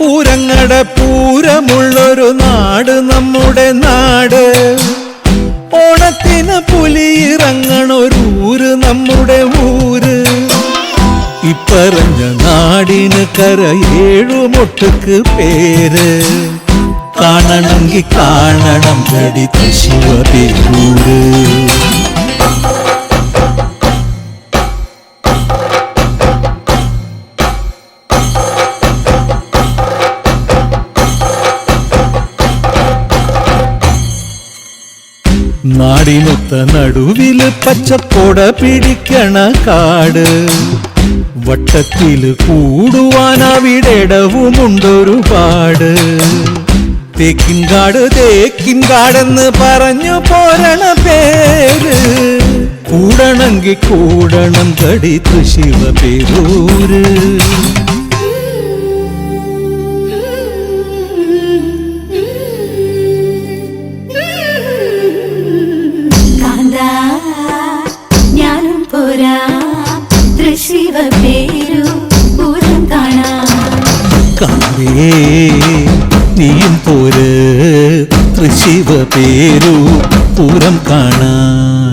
പൂരങ്ങട പൂരമുള്ളൊരു നാട് നമ്മുടെ നാട്. ഓണത്തിന് പുലിയിറങ്ങണൊരൂര് നമ്മുടെ ഊര്. ഇപ്പറഞ്ഞ നാടിന് കര ഏഴുമൊട്ടുക്ക് പേര്. കാണണമെങ്കിൽ കാണണം കടി ശിവപേരൂര് നാടിനൊത്ത നടുവിൽ പച്ചപ്പൊട പിടിക്കണ കാട്. വട്ടത്തിൽ കൂടുവാൻ അവിടെടവുമുണ്ടൊരുപാട് തേക്കിൻകാട് തേക്കിൻകാടെന്ന് പറഞ്ഞു പോരണ പേര്. കൂടണമെങ്കിൽ കൂടണം കടി ശിവ പേരൂര്. കാണാ. കാന്തേ നീയും പോര്. തൃശിവ പേരു പൂരം കാണാൻ